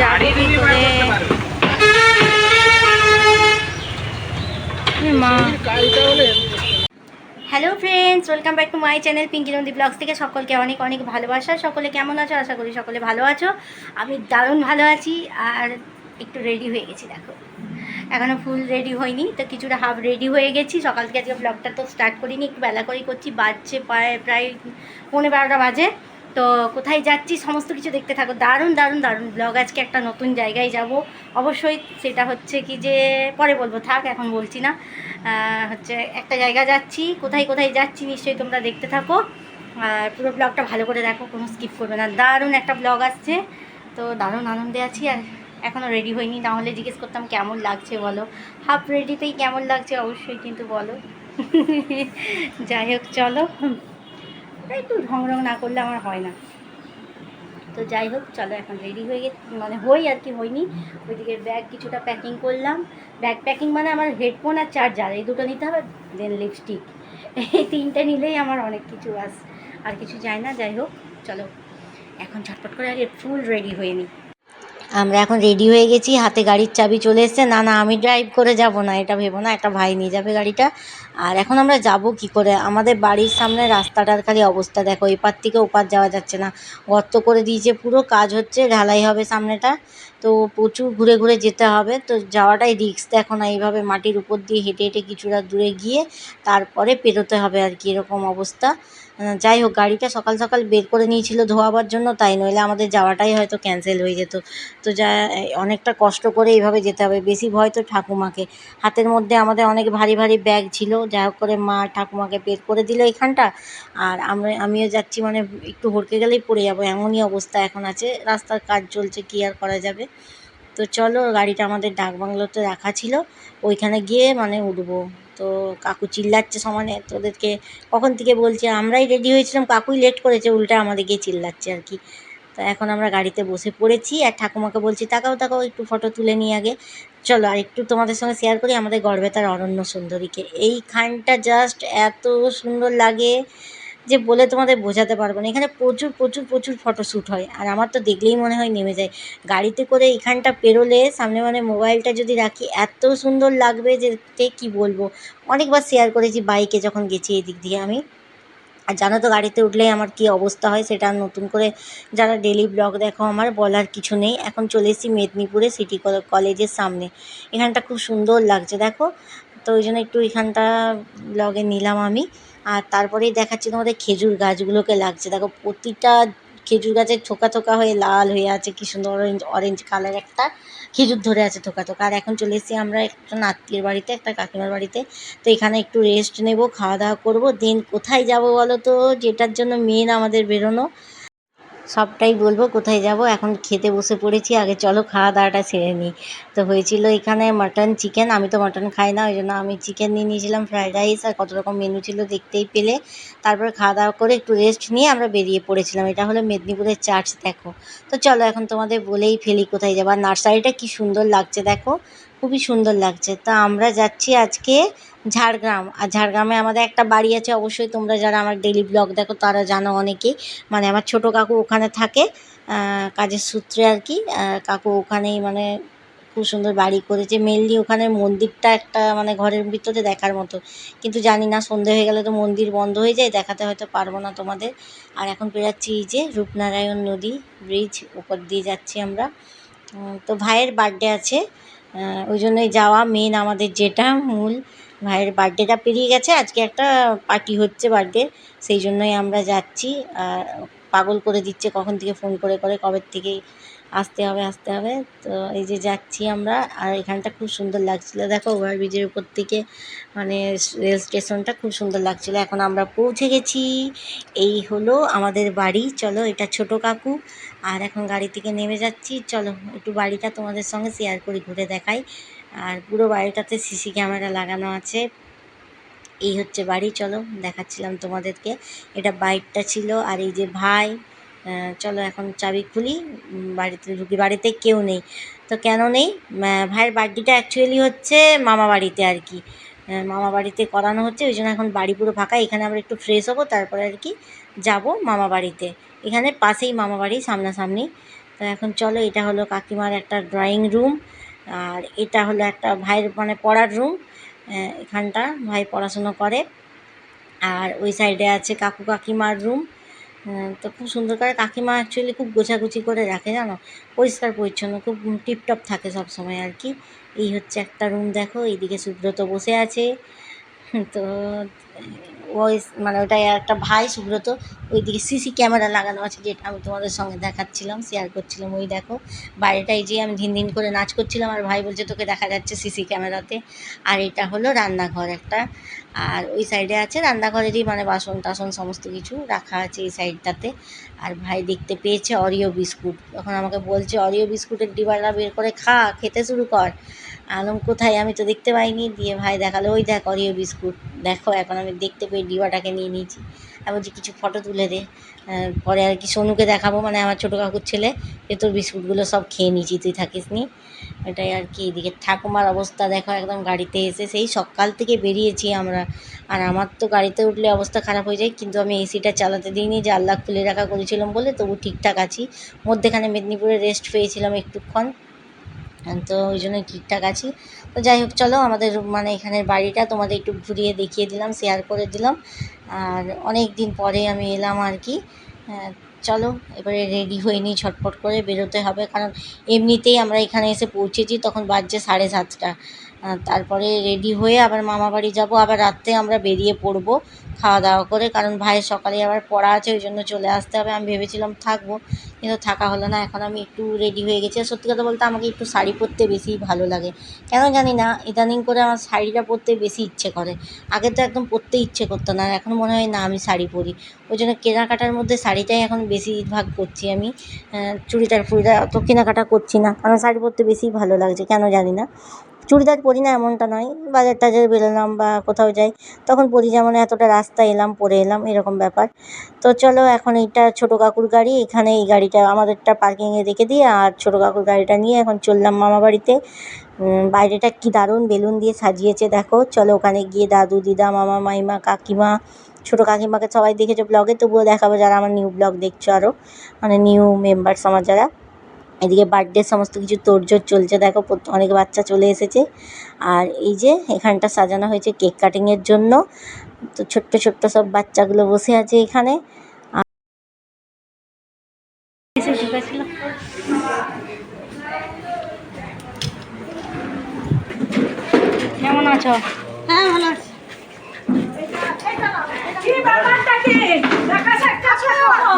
যাব মা। Hello friends welcome back to my channel Pinki Nandi vlogs থেকে সকলকে অনেক অনেক ভালোবাসা। সকলে কেমন আছো? আশা করি সকলে ভালো আছো। আমি দারুণ ভালো আছি। আর একটু রেডি হয়ে গেছি দেখো। এখনও ফুল রেডি হয়নি তো কিছুটা হাফ রেডি হয়ে গেছি। সকাল থেকে আজকে ব্লগটা তো স্টার্ট করিনি একটু বেলা করেই করছি। বাজছে প্রায় প্রায় পৌনে বারোটা বাজে। তো কোথায় যাচ্ছি, সমস্ত কিছু দেখতে থাকো। দারুণ দারুণ দারুণ ব্লগ আজকে একটা নতুন জায়গায় যাব। অবশ্যই সেটা হচ্ছে কি যে, পরে বলব, থাক, এখন বলছি না। হচ্ছে একটা জায়গা যাচ্ছি। কোথায় কোথায় যাচ্ছি নিশ্চয়ই তোমরা দেখতে থাকো। আর পুরো ব্লগটা ভালো করে দেখো, কোনো স্কিপ করবে না। দারুণ একটা ব্লগ আসছে। তো দারুণ আনন্দে আছি আর এখনও রেডি হয়নি তাহলে জিজ্ঞেস করতাম, কেমন লাগছে বলো? হাফ রেডিতেই কেমন লাগছে? অবশ্যই কিন্তু বলো। যাই হোক, চলো। একটু ঢং রং না করলে আমার হয় না। তো যাই হোক, চলো এখন রেডি হয়ে গেছে। মানে হই আর কি, হয়নি। ওইদিকে ব্যাগ কিছুটা প্যাকিং করলাম। ব্যাগ প্যাকিং মানে আমার হেডফোন আর চার্জার এই দুটো নিতে হবে দেন লিপস্টিক এই তিনটে নিলেই আমার অনেক কিছু আস আর কিছু যায় না। যাই হোক, চলো। এখন ঝটপট করে আগে ফুল রেডি হয়ে নিই। আমরা এখন রেডি হয়ে গেছি, হাতে গাড়ির চাবি চলে এসছে। না না, আমি ড্রাইভ করে যাব না, এটা ভেবো না, একটা ভাই নিয়ে যাবে গাড়িটা। আর এখন আমরা যাব কি করে? আমাদের বাড়ির সামনে রাস্তাটার খালি অবস্থা, দেখো, এপার থেকে ওপার যাওয়া যাচ্ছে না। গর্ত করে দিয়েছে, পুরো কাজ হচ্ছে, ঢালাই হবে সামনেটা। তো প্রচুর ঘুরে ঘুরে যেতে হবে। তো যাওয়াটাই রিস্ক দেখো না, এইভাবে মাটির উপর দিয়ে হেঁটে হেঁটে কিছুটা দূরে গিয়ে তারপরে পেরোতে হবে আর কি, এরকম অবস্থা। যাই হোক, গাড়িটা সকাল সকাল বের করে নিয়েছিল ধোয়াবার জন্য, তাই নইলে আমাদের যাওয়াটাই হয়তো ক্যান্সেল হয়ে যেত। তো যা, অনেকটা কষ্ট করে এইভাবে যেতে হবে। বেশি ভয় তো ঠাকুমাকে। হাতের মধ্যে আমাদের অনেক ভারী ভারী ব্যাগ ছিল। যা হোক করে মা ঠাকুমাকে বের করে দিল এখানটা। আর আমরা, আমিও যাচ্ছি মানে একটু হড়কে গেলেই পড়ে যাব। এমনই অবস্থা এখন আছে। রাস্তার কাজ চলছে, কী আর করা যাবে? তো চলো গাড়িটা আমাদের ডাক বাংলোতে রাখা ছিল। ওইখানে গিয়ে মানে উঠবো। তো কাকু চিল্লাচ্ছে সমানে, তোদেরকে কখন থেকে বলছে? আমরাই রেডি হয়েছিলাম, কাকুই লেট করেছে, উল্টা আমাদেরকে চিল্লাচ্ছে আর কি। তো এখন আমরা গাড়িতে বসে পড়েছি, আর ঠাকুমাকে বলছি, তাকাও তাকাও, একটু ফটো তুলে নিই আগে। চলো, আর একটু তোমাদের সঙ্গে শেয়ার করি, আমাদের গড়বেতার অরণ্য সুন্দরীকে। এই খানটা জাস্ট এত সুন্দর লাগে। যে বলে তোমাদের বোঝাতে পারব না। এখানে প্রচুর প্রচুর প্রচুর ফটো ফটোশ্যুট হয়। আর আমার তো দেখলেই মনে হয় নেমে যায়। গাড়িতে করে এখানটা পেরোলে সামনে মানে মোবাইলটা যদি রাখি, এত সুন্দর লাগবে যে কী বলব? অনেকবার শেয়ার করেছি বাইকে যখন গেছি এদিক দিয়ে আমি। আর জানো তো গাড়িতে উঠলেই আমার কী অবস্থা হয় সেটা নতুন করে যারা ডেলি ব্লগ দেখো, আমার বলার কিছু নেই। এখন চলে এসেছি মেদিনীপুরে সিটি কলেজের সামনে। এখানটা খুব সুন্দর লাগছে, দেখো। তো ওই জন্য একটু এখানটা ব্লগে নিলাম আমি। আর তারপরেই দেখাচ্ছি তোমাদের খেজুর গাছগুলোকে লাগছে। দেখো, প্রতিটা খেজুর গাছের থোকা থোকা হয়ে লাল হয়ে আছে, কি সুন্দর অরেঞ্জ অরেঞ্জ কালার একটা খেজুর ধরে আছে থোকা থোকা। আর এখন চলে এসেছি আমরা একজন আত্মীয়ের বাড়িতে, একটা কাকিমার বাড়িতে। তো এখানে একটু রেস্ট নেব, খাওয়া দাওয়া করব। দেন কোথায় যাব বলো তো? যেটার জন্য মেন আমাদের বেরোনো। সবটাই বলব, কোথায় যাব? এখন খেতে বসে পড়েছি, আগে চলো খাওয়া দাওয়াটা সেরে নিই। তো হয়েছিল এখানে মাটন চিকেন আমি তো মাটন খাই না, ওই জন্য আমি চিকেন নিয়ে নিয়েছিলাম ফ্রায়েড রাইস আর কত রকম মেনু ছিল দেখতেই পেলে। তারপর খাওয়া দাওয়া করে একটু রেস্ট নিয়ে আমরা বেরিয়ে পড়েছিলাম, এটা হলো মেদিনীপুরের চার্চ দেখো। তো চলো এখন তোমাদের বলেই ফেলি কোথায় যাব, আর নার্সারিটা কি সুন্দর লাগছে দেখো। খুবই সুন্দর লাগছে। তা আমরা যাচ্ছি আজকে ঝাড়গ্রাম। আর ঝাড়গ্রামে আমাদের একটা বাড়ি আছে, অবশ্যই তোমরা যারা আমার ডেলি ব্লগ দেখো তারা জানো অনেকেই। মানে আমার ছোটো কাকু ওখানে থাকে কাজের সূত্রে আর কি। কাকু ওখানেই মানে খুব সুন্দর বাড়ি করেছে। মেনলি ওখানে মন্দিরটা একটা মানে ঘরের ভিতরে দেখার মতো। কিন্তু জানি না, সন্ধে হয়ে গেলে তো মন্দির বন্ধ হয়ে যায়, দেখাতে হয়তো পারব না তোমাদের। আর এখন বেরাচ্ছি এই যে রূপনারায়ণ নদী ব্রিজ ওপর দিয়ে যাচ্ছি আমরা। তো ভাইয়ের বার্থডে আছে। ওই জন্যই যাওয়া মেন আমাদের যেটা মূল। ভাইয়ের বার্থডেটা পেরিয়ে গেছে, আজকে একটা পার্টি হচ্ছে বার্থডে সেই জন্যই আমরা যাচ্ছি। আর পাগল করে দিচ্ছে কখন থেকে ফোন করে করে কবের থেকে আসতে হবে আসতে হবে। তো এই যে যাচ্ছি আমরা, আর এখানটা খুব সুন্দর লাগছিল। দেখো, ওভারব্রিজের উপর থেকে মানে রেল স্টেশনটা খুব সুন্দর লাগছিল। এখন আমরা পৌঁছে গেছি। এই হলো আমাদের বাড়ি। চলো, এটা ছোট কাকু। আর এখন গাড়ি থেকে নেমে যাচ্ছি। চলো, একটু বাড়িটা তোমাদের সঙ্গে শেয়ার করি, ঘুরে দেখাই। আর পুরো বাড়িটাতে সিসি ক্যামেরা লাগানো আছে। এই হচ্ছে বাড়ি। চলো, দেখাচ্ছিলাম তোমাদেরকে। এটা বাইকটা ছিল। আর এই যে ভাই চলো এখন চাবি খুলি। বাড়িতে ঢুকি। বাড়িতে কেউ নেই। তো কেন নেই? ভাইয়ের বার্থডেটা অ্যাকচুয়ালি হচ্ছে মামা বাড়িতে আর কি। মামা বাড়িতে করানো হচ্ছে, ওই জন্য এখন বাড়ি পুরো ফাঁকা। এখানে আমরা একটু ফ্রেশ হব, তারপরে আর কি যাব মামা বাড়িতে। এখানে পাশেই মামা বাড়ি, সামনাসামনি। তো এখন চলো, এটা হলো কাকিমার একটা ড্রয়িং রুম আর এটা হলো একটা ভাইয়ের মানে পড়ার রুম এখানটা ভাই পড়াশুনো করে। আর ওই সাইডে আছে কাকু কাকিমার রুম তো খুব সুন্দর করে কাকিমা অ্যাকচুয়ালি খুব গোছাগুছি করে রাখে জানো? পরিষ্কার পরিচ্ছন্ন, খুব টিপটপ থাকে সবসময় আর কি। এই হচ্ছে একটা রুম দেখো, এইদিকে সুব্রত বসে আছে। তো ওই মানে ওটাই একটা ভাই সুব্রত, ওইদিকে সিসি ক্যামেরা লাগানো আছে যেটা আমি তোমাদের সঙ্গে দেখাচ্ছিলাম শেয়ার করছিলাম, ওই দেখো। বাইরেটাই যে আমি ধিন ধিন করে নাচ করছিলাম আর ভাই বলছে তোকে দেখা যাচ্ছে সিসি ক্যামেরাতে আর এটা হলো রান্নাঘর একটা। আর ওই সাইডে আছে, রান্নাঘরেরই মানে বাসন টাসন সমস্ত কিছু রাখা আছে এই সাইডটাতে আর ভাই দেখতে পেয়েছে অরিও বিস্কুট। তখন আমাকে বলছে অরিও বিস্কুটের ডিবাটা বের করে খা, খেতে শুরু কর। আলম কোথায় আমি তো দেখতে পাইনি। দিয়ে ভাই দেখাল, ওই দেখ অরিও বিস্কুট, দেখো, এখন আমি দেখতে পেয়ে ডিবাটাকে নিয়ে নিয়েছি। আর বলছি, কিছু ফটো তুলে দে। পরে আর কি সোনুকে দেখাবো মানে আমার ছোটো কাকুর ছেলে। যে তোর বিস্কুটগুলো সব খেয়ে নিয়েছি, তুই থাকিস নি? এটাই আর কি, এদিকে ঠাকুমার অবস্থা দেখো, একদম গাড়িতে এসে সেই সকাল থেকে বেরিয়েছি আমরা। আর আমার তো গাড়িতে উঠলে অবস্থা খারাপ হয়ে যায়, কিন্তু আমি এসিটা চালাতে দিইনি যে আল্লাহ খুলে রাখা করেছিলাম বলে তবু ঠিকঠাক আছি। মধ্যেখানে মেদিনীপুরে রেস্ট পেয়েছিলাম একটুক্ষণ। তো ওই জন্য ঠিকঠাক আছি। তো যাই হোক, চলো আমাদের মানে এখানের বাড়িটা তোমাদের একটু ঘুরিয়ে দেখিয়ে দিলাম শেয়ার করে দিলাম। আর অনেক দিন পরে আমি এলাম আর কি। চলো, এবারে রেডি হয়ে নিই, ছটফট করে বেরোতে হবে। কারণ এমনিতেই আমরা এখানে এসে পৌঁছেছি, তখন বাজছে সাড়ে সাতটা। তারপরে রেডি হয়ে আবার মামা বাড়ি যাব। আবার রাত্রে আমরা বেরিয়ে পড়ব খাওয়া দাওয়া করে, কারণ ভাইয়ের সকালে আবার পড়া আছে, ওই জন্য চলে আসতে হবে। আমি ভেবেছিলাম থাকব, কিন্তু থাকা হলো না। এখন আমি একটু রেডি হয়ে গেছি। আর সত্যি কথা বলতে আমাকে একটু শাড়ি পরতে বেশি ভালো লাগে। কেন জানি না, ইদানিং করে আমার শাড়িটা পরতে বেশি ইচ্ছে করে। আগে তো একদম পরতে ইচ্ছে করতো না এখন মনে হয় না, আমি শাড়ি পরি। ওই জন্য কেনাকাটার মধ্যে শাড়িটাই এখন বেশিরভাগ করছি আমি। চুড়িদার ফুড়িদার অত কেনাকাটা করছি না। কারণ শাড়ি পরতে বেশি ভালো লাগছে, কেন জানি না। চুড়িদার পরি না এমনটা নয়, বাজার টাজার বেরোলাম বা কোথাও যাই, তখন পরি যেমন এতটা রাস্তা এলাম পরে এলাম, এরকম ব্যাপার। তো চলো এখন এইটা ছোটো কাকুর গাড়ি, এখানে এই গাড়িটা আমাদেরটা পার্কিংয়ে রেখে দিয়ে আর ছোটো কাকুর গাড়িটা নিয়ে এখন চললাম মামা বাড়িতে। বাইরেটা কি দারুণ বেলুন দিয়ে সাজিয়েছে, দেখো। চলো ওখানে গিয়ে দাদু, দিদা, মামা, মাইমা, কাকিমা, ছোটো কাকিমাকে সবাই দেখেছ ব্লগে তবুও দেখাবো যারা আমার নিউ ব্লগ দেখছ আরও মানে নিউ মেম্বার্স আমার যারা। এদিকে বার্থডে সমস্ত কিছু তোড়জোড় চলছে দেখো অনেক বাচ্চা চলে এসেছে। আর এই যে এখানটা সাজানো হয়েছে কেক কাটিংয়ের জন্য। তো ছোট্ট ছোট্ট সব বাচ্চাগুলো বসে আছে এখানে। কেমন আছো? হ্যাঁ ভালো আছি।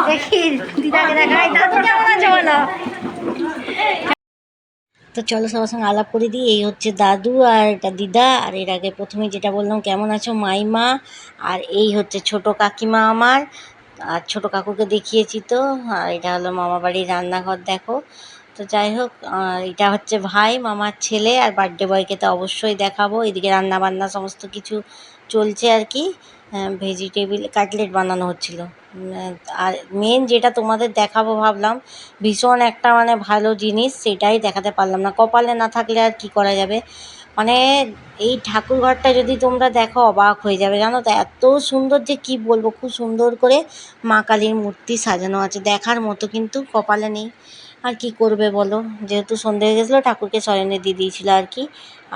দেখি দিদাকে দেখাই দাদু কেমন আছো বলো? তো চলো সবার সঙ্গে আলাপ করে দিই। এই হচ্ছে দাদু আর এটা দিদা, আর এর আগে প্রথমে যেটা বললাম, কেমন আছো মাইমা? আর এই হচ্ছে ছোট কাকিমা আমার। আর ছোট কাকুকে দেখিয়েছি তো, আর এটা হলো মামা বাড়ির রান্নাঘর, দেখো। তো যাই হোক এটা হচ্ছে ভাই, মামার ছেলে, আর বার্থডে বয়কে তো অবশ্যই দেখাবো। এদিকে রান্না বান্না সমস্ত কিছু চলছে আর কি। ভেজিটেবিল কাটলেট বানানো হচ্ছিল। আর মেন যেটা তোমাদের দেখাবো ভাবলাম, ভীষণ একটা মানে ভালো জিনিস, সেটাই দেখাতে পারলাম না। কপালে না থাকলে আর কি করা যাবে? মানে এই ঠাকুর ঘরটা যদি তোমরা দেখো, অবাক হয়ে যাবে, জানো তো? এত সুন্দর যে কি বলব, খুব সুন্দর করে মা কালীর মূর্তি সাজানো আছে, দেখার মতো কিন্তু কপালে নেই। আর কি করবে বলো? যেহেতু সন্ধে হয়ে গেছিল, ঠাকুরকে শয়নে দিয়ে দিয়েছিলো আর কি।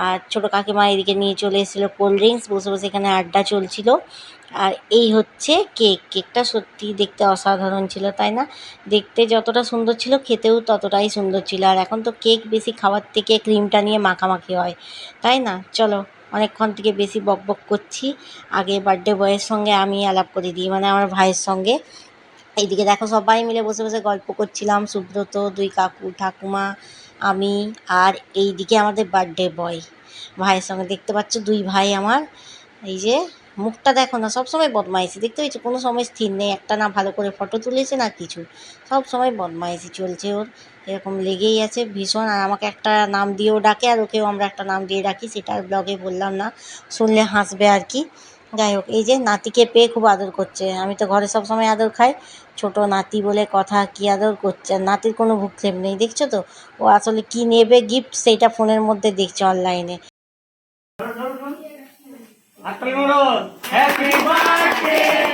আর ছোটো কাকিমা এদিকে নিয়ে চলে এসেছিল কোল্ড ড্রিঙ্কস বসে বসে এখানে আড্ডা চলছিল। আর এই হচ্ছে কেক কেকটা সত্যি দেখতে অসাধারণ ছিল, তাই না? দেখতে যতটা সুন্দর ছিল, খেতেও ততটাই সুন্দর ছিল। আর এখন তো কেক বেশি খাওয়ার থেকে ক্রিমটা নিয়ে মাখামাখি হয়, তাই না? চলো, অনেকক্ষণ থেকে বেশি বক বক করছি। আগে বার্থডে বয়ের সঙ্গে আমি আলাপ করে দিই মানে আমার ভাইয়ের সঙ্গে। এইদিকে দেখো সবাই মিলে বসে বসে গল্প করছিলাম, সুব্রত, দুই কাকু, ঠাকুমা আমি আর এই দিকে আমাদের বার্থডে বয় ভাইয়ের সঙ্গে দেখতে পাচ্ছ দুই ভাই আমার। এই যে মুখটা দেখো না সব সময় বদমাইশি। দেখতে পেয়েছ কোনো সময় স্থির নেই, একটা না ভালো করে ফটো তুলেছে না কিছু। সব সময় বদমাইশি চলছে ওর। এরকম লেগেই আছে, ভীষণ। আর আমাকে একটা নাম দিয়েও ডাকে, আর ওকেও আমরা একটা নাম দিয়ে ডাকি, সেটা আর ব্লগে বললাম না। শুনলে হাসবে আর কি। যাই হোক এই যে নাতিকে পেয়ে খুব আদর করছে। আমি তো ঘরে সব সময় আদর খাই। ছোট নাতি বলে কথা কি আদর করছে? আর নাতির কোনো ভূক্ষেপ নেই দেখছ তো? ও আসলে কি নেবে গিফট সেইটা ফোনের মধ্যে দেখছে অনলাইনে Happy birthday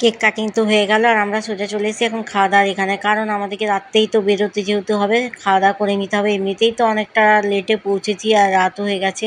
কেক কাটিং তো হয়ে গেল আর আমরা সোজা চলে এসেছি এখন খাওয়া দাওয়ার এখানে। কারণ আমাদেরকে রাত্রেই তো বেরোতে যেহেতু হবে, খাওয়া দাওয়া করে নিতে হবে। এমনিতেই তো অনেকটা লেটে পৌঁছেছি আর রাতও হয়ে গেছে।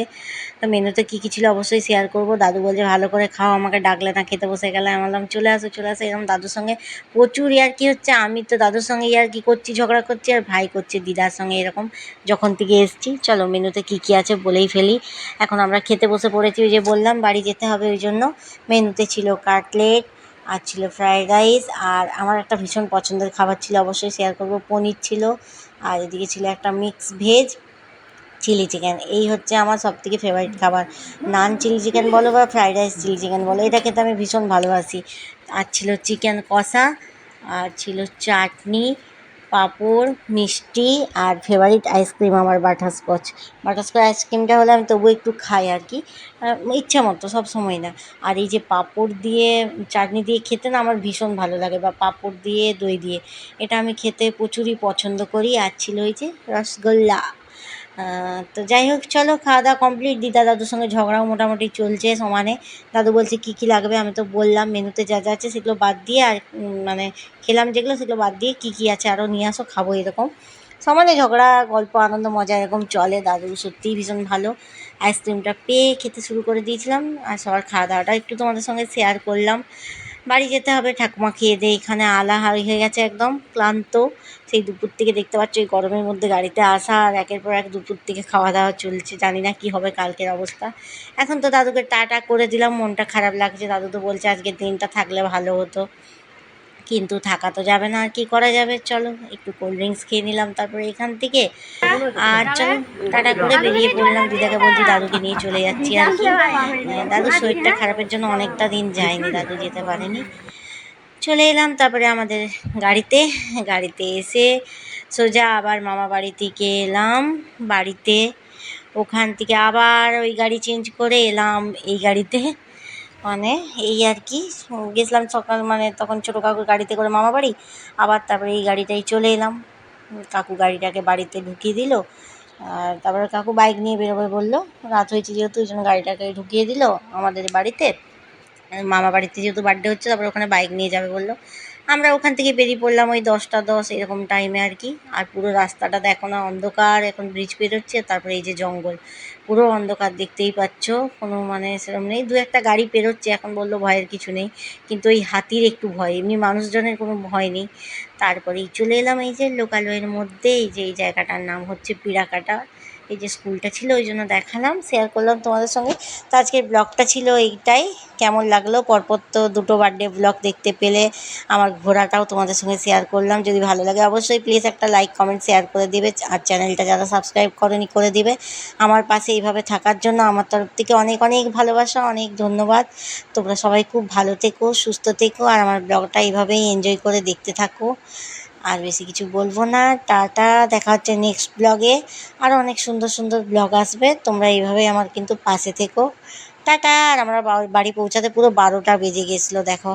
তো মেনুতে কী কী ছিল অবশ্যই শেয়ার করব। দাদু বলছে, ভালো করে খাও, আমাকে ডাকলে না খেতে বসে গেলে। আমি বললাম, চলে আসো চলে আসো। এরকম দাদুর সঙ্গে প্রচুর ইয়ার কি হচ্ছে। আমি তো দাদুর সঙ্গে ইয়ার কি করছি, ঝগড়া করছি আর ভাই করছে দিদার সঙ্গে এরকম যখন থেকে এসছি। চলো মেনুতে কী কী আছে বলেই ফেলি। এখন আমরা খেতে বসে পড়েছি ওই যে বললাম, বাড়ি যেতে হবে ওই জন্য। মেনুতে ছিল কাটলেট আর ছিল ফ্রায়েড রাইস আর আমার একটা ভীষণ পছন্দের খাবার ছিল, অবশ্যই শেয়ার করব, পনির ছিল, আর এদিকে ছিল একটা মিক্স ভেজ চিলি চিকেন এই হচ্ছে আমার সবথেকে ফেভারিট খাবার। নান চিলি চিকেন বলো বা ফ্রায়েড রাইস চিলি চিকেন বলো, এটা খেতে আমি ভীষণ ভালোবাসি। আর ছিল চিকেন কষা, আর ছিল চাটনি পাঁপড়, মিষ্টি আর ফেভারিট আইসক্রিম আমার বাটারস্কচ। বাটারস্কচ আইসক্রিমটা হলে আমি তবু একটু খাই আর কি। ইচ্ছা মতো, সব সময় না। আর এই যে পাঁপড় দিয়ে চাটনি দিয়ে খেতে না আমার ভীষণ ভালো লাগে বা পাঁপড় দিয়ে, দই দিয়ে। এটা আমি খেতে প্রচুরই পছন্দ করি। আর ছিল ওই যে রসগোল্লা। তো যাই হোক, চলো খাওয়া দাওয়া কমপ্লিট দিদা দাদুর সঙ্গে ঝগড়াও মোটামুটি চলছে সমানে। দাদু বলছে, কী কী লাগবে? আমি তো বললাম, মেনুতে যা যা আছে সেগুলো বাদ দিয়ে আর মানে খেলাম যেগুলো সেগুলো বাদ দিয়ে কী কী আছে আরও নিয়ে আসো, খাব এরকম। সমানে ঝগড়া, গল্প, আনন্দ, মজা এরকম চলে। দাদু সত্যিই ভীষণ ভালো। আইসক্রিমটা পেয়ে খেতে শুরু করে দিয়েছিলাম। আর সবার খাওয়া দাওয়াটা একটু তোমাদের সঙ্গে শেয়ার করলাম। বাড়ি যেতে হবে, ঠাকুমা খেয়ে দিয়ে এখানে আলা হয়ে গেছে একদম, ক্লান্ত। সেই দুপুর থেকে দেখতে পাচ্ছ এই গরমের মধ্যে গাড়িতে আসা আর একের পর এক দুপুর থেকে খাওয়া দাওয়া চলছে, জানি না কি হবে কালকের অবস্থা। এখন তো দাদুকে টাটা করে দিলাম, মনটা খারাপ লাগছে, দাদু তো বলছে আজকের দিনটা থাকলে ভালো হতো। কিন্তু থাকা তো যাবে না আর কি করা যাবে? চলো একটু কোল্ড ড্রিঙ্কস খেয়ে নিলাম তারপরে এখান থেকে আর চলো টাটা করে বেরিয়ে পড়লাম দিদাকে বলছি দাদুকে নিয়ে চলে যাচ্ছি আর কি। হ্যাঁ, দাদুর শরীরটা খারাপের জন্য অনেকটা দিন যায়নি দাদু যেতে পারেনি। চলে এলাম তারপরে আমাদের গাড়িতে গাড়িতে এসে সোজা আবার মামা বাড়ি থেকে এলাম বাড়িতে। ওখান থেকে আবার ওই গাড়ি চেঞ্জ করে এলাম এই গাড়িতে। মানে এই আর কি। গেছিলাম সকাল মানে তখন ছোটো কাকুর গাড়িতে করে মামা বাড়ি। আবার তারপরে এই গাড়িটাই চলে এলাম। কাকু গাড়িটাকে বাড়িতে ঢুকিয়ে দিল। আর তারপরে কাকু বাইক নিয়ে বেরোবে বলল। রাত হয়েছে যেহেতু, ওই জন্য গাড়িটাকে ঢুকিয়ে দিল আমাদের বাড়িতে। মামা বাড়িতে যেহেতু বার্থডে হচ্ছে, তারপরে ওখানে বাইক নিয়ে যাবে বলল। আমরা ওখান থেকে বেরিয়ে পড়লাম ওই দশটা দশ এরকম টাইমে আর কি। আর পুরো রাস্তাটা দেখো না, অন্ধকার, এখন ব্রিজ পেরোচ্ছে তারপরে এই যে জঙ্গল। পুরো অন্ধকার দেখতেই পাচ্ছ, কোনো মানে সেরকম নেই। দু একটা গাড়ি পেরোচ্ছে এখন বলল ভয়ের কিছু নেই। কিন্তু ওই হাতির একটু ভয়, এমনি মানুষজনের কোনো ভয় নেই। তারপরেই চলে এলাম এই যে লোকালয়ের মধ্যে, এই যে এই জায়গাটার নাম হচ্ছে পিড়াকাটা এই যে স্কুলটা ছিল, ওই জন্য দেখালাম শেয়ার করলাম তোমাদের সঙ্গে। তো আজকের ব্লগটা ছিল এইটাই। কেমন লাগল? পরপর তো দুটো বার্থডে ব্লগ দেখতে পেলে আমার ঘোরাটাও তোমাদের সঙ্গে শেয়ার করলাম। যদি ভালো লাগে অবশ্যই প্লিজ একটা লাইক কমেন্ট শেয়ার করে দিবে। আর চ্যানেলটা যারা সাবস্ক্রাইব করেনি, করে দিবে। আমার পাশে এইভাবে থাকার জন্য আমার তরফ থেকে অনেক অনেক ভালোবাসা, অনেক ধন্যবাদ। তোমরা সবাই খুব ভালো থেকো, সুস্থ থেকো, আর আমার ব্লগটা এইভাবেই এনজয় করে দেখতে থাকো। আর বেশি কিছু বলব না। টাটা, দেখা হচ্ছে নেক্সট ব্লগে আরও অনেক সুন্দর সুন্দর ব্লগ আসবে। তোমরা এইভাবে আমার কিন্তু পাশে থেকো। টাটা, আর আমরা বাড়ি পৌঁছাতে পুরো বারোটা বেজে গেছিল, দেখো।